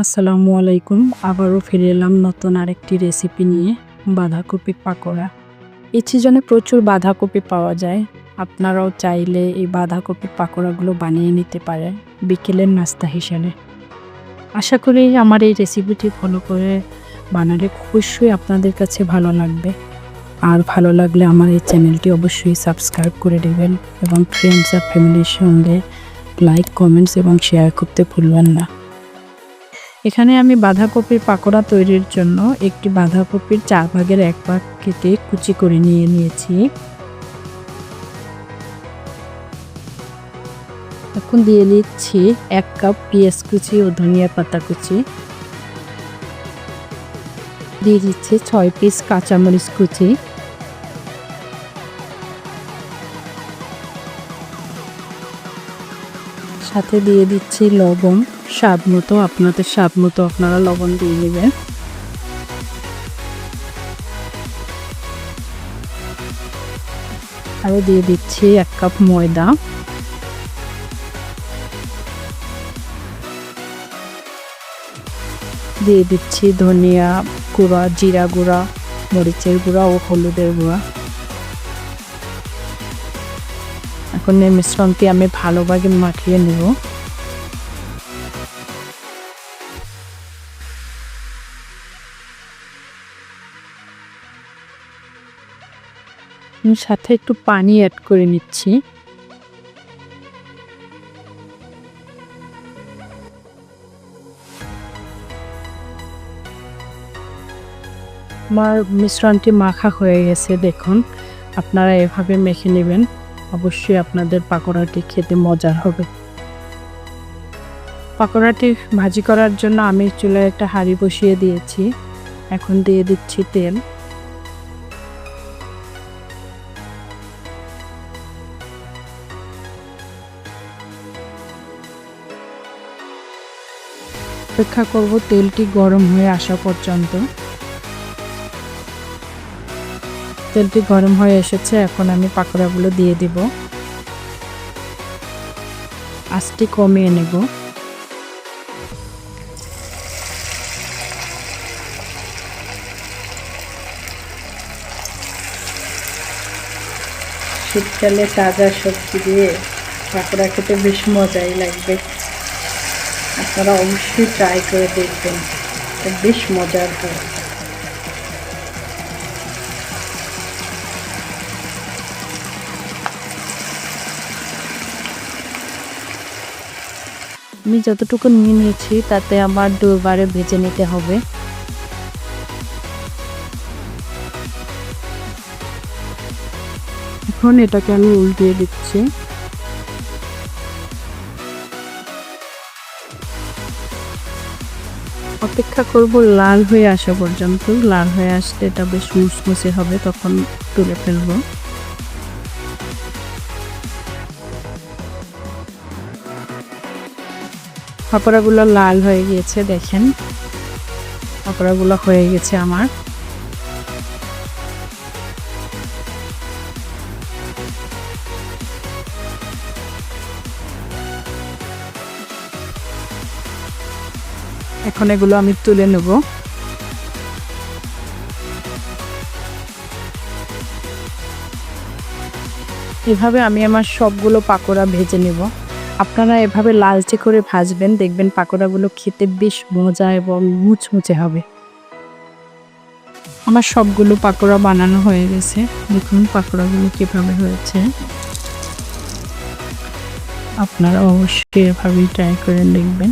আসসালামু আলাইকুম, আবারও ফিরে এলাম নতুন আরেকটি রেসিপি নিয়ে বাঁধাকপি পাকোড়া। এই সিজনে প্রচুর বাঁধাকপি পাওয়া যায়। আপনারাও চাইলে এই বাঁধাকপি পাকোড়াগুলো বানিয়ে নিতে পারেন বিকেলের নাস্তা হিসেবে। আশা করি আমার এই রেসিপিটি ফলো করে বানালে অবশ্যই আপনাদের কাছে ভালো লাগবে। আর ভালো লাগলে আমার এই চ্যানেলটি অবশ্যই সাবস্ক্রাইব করে দেবেন এবং ফ্রেন্ডস আর ফ্যামিলির সঙ্গে লাইক কমেন্টস এবং শেয়ার করতে ভুলবেন না। এখানে আমি বাঁধাকপির পাকোড়া তৈরির জন্য একটি বাঁধাকপির চার ভাগের এক ভাগ কেটে কুচি করে নিয়ে নিয়েছি। এখন দিয়ে দিচ্ছি এক কাপ পেঁয়াজ কুচি ও ধনিয়া পাতা কুচি। দিয়ে দিচ্ছি ছয় পিস কাঁচামরিচ কুচি। সাথে দিয়ে দিচ্ছি লবণ। স্বাদ মতো আপনাদের স্বাদ মতো আপনারা লবণ দিয়ে নেবেন। আরও দিয়ে দিচ্ছি এক কাপ ময়দা। দিয়ে দিচ্ছি ধনিয়া গুঁড়া, জিরা গুঁড়া, মরিচের গুঁড়া ও হলুদের গুঁড়া। এখন এই মিশ্রণটি আমি ভালোভাবে মাখিয়ে নেব। সাথে একটু পানি অ্যাড করে নিচ্ছি। আমার মিশ্রণটি মাখা হয়ে গেছে, দেখুন। আপনারা এভাবে মেখে নেবেন। অবশ্যই আপনাদের পাকোড়াটি খেতে মজার হবে। পাকোড়াটি ভাজি করার জন্য আমি চুলায় একটা হাঁড়ি বসিয়ে দিয়েছি। এখন দিয়ে দিচ্ছি তেল। অপেক্ষা করব তেলটি গরম হয়ে আসা পর্যন্ত। তেলটি গরম হয়ে এসেছে, এখন আমি পাকোড়াগুলো দিয়ে দিব। আঁচটি কমিয়ে নেব। শীতকালে তাজা সবজি দিয়ে পাকোড়া খেতে বেশ মজাই লাগবে। আপনারা অবশ্যই ট্রাই করে দেখবেন। বেশ মজার হয়। আমি যতটুকু নিয়ে নিয়েছি তাতে আমার দুবারে ভেজে নিতে হবে। এখন এটাকে আমি উল্টিয়ে দিচ্ছি। অপেক্ষা করব লাল হয়ে আসা পর্যন্ত। লাল হয়ে আসতে এটা বেশ মুসমুসে হবে, তখন তুলে ফেলব। পাপড়াগুলো লাল হয়ে গিয়েছে, দেখেন। পাপড়াগুলো হয়ে গেছে আমার। এখন এগুলো আমি তুলে নেব। এভাবে আমি আমার সবগুলো পাকোড়া ভেজে নেব। আপনারা এভাবে লালচে করে ভাজবেন, দেখবেন পাকোড়াগুলো খেতে বেশ মজা এবং মুচমুচে হবে। আমার সবগুলো পাকোড়া বানানো হয়ে গেছে। দেখুন পাকোড়াগুলো কীভাবে হয়েছে। আপনারা অবশ্যই এভাবেই ট্রাই করে দেখবেন।